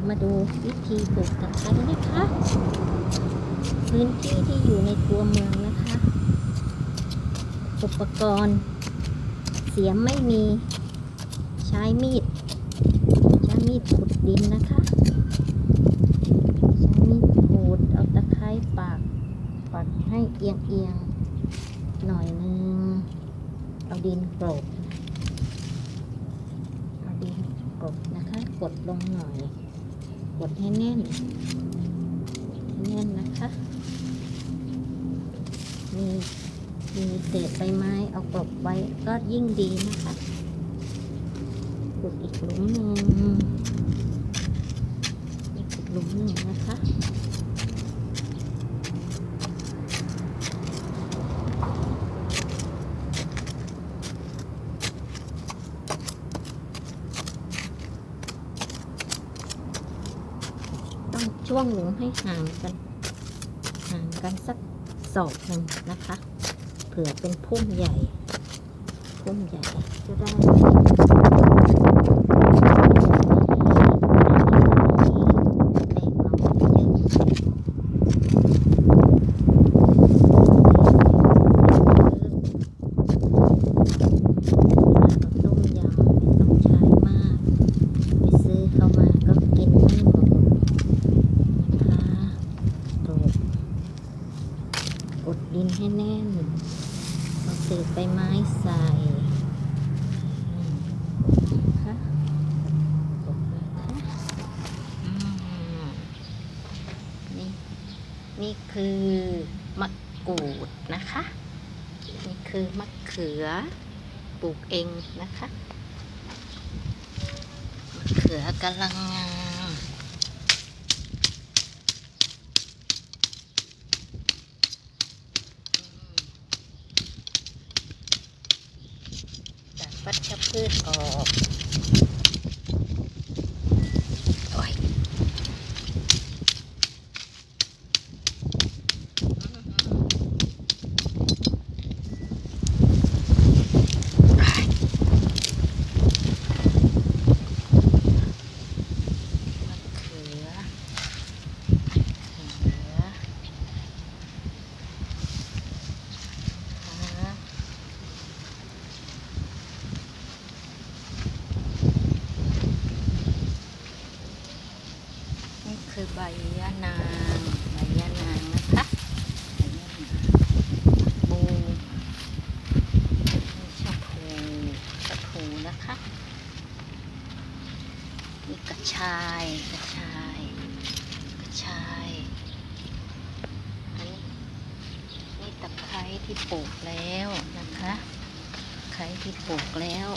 ยวมาดูวิธีปลูกตะไคร้นะคะ พื้นที่ที่อยู่ในตัวเมืองนะคะ อุปกรณ์ เสียมไม่มีใช้มีด ใช้มีดขุดดินนะคะ ใช้มีดขูดเอาตะไคร้ปากปักให้เอียงเอียงๆหน่อยนึง เอาดินกลบเอาดินกลบนะคะ กดลงหน่อย กดให้แน่นแน่นนะคะ มีมีเศษใบไม้เอากลบไว้ก็ยิ่งดีนะคะขุดอีกหลุมหนึ่งอีกหลุมหนึ่งนะคะ ต้องช่วงหลุมให้ห่างกัน ห่างกันสักศอกหนึ่งนะคะ เผื่อเป็นพุ่มใหญ่ พุ่มใหญ่จะได้แตกออกมาเยอะต้มยำไม่ต้องใช้มาก ไปซื้อเข้ามาก็กินไม่หมดนะคะโกรกกดดินให้แน่นเอาเศษใบไม้ใส่นะคะนี่นี่คือมะกรูดนะคะ นี่คือมะเขือปลูกเองนะคะเขือกำลังงามตัด วัชพืชออกโอ้ยอ้ายมะเขือเขือนะคะ นี่ คือใบยะนางใบยะนางนะคะบูชะพูชะพูนะคะนี่กระชายกระชายกระชายอันนี้นี่ตะไคร้ที่ปลูกแล้วนะคะไคร้ที่ปลูกแล้ว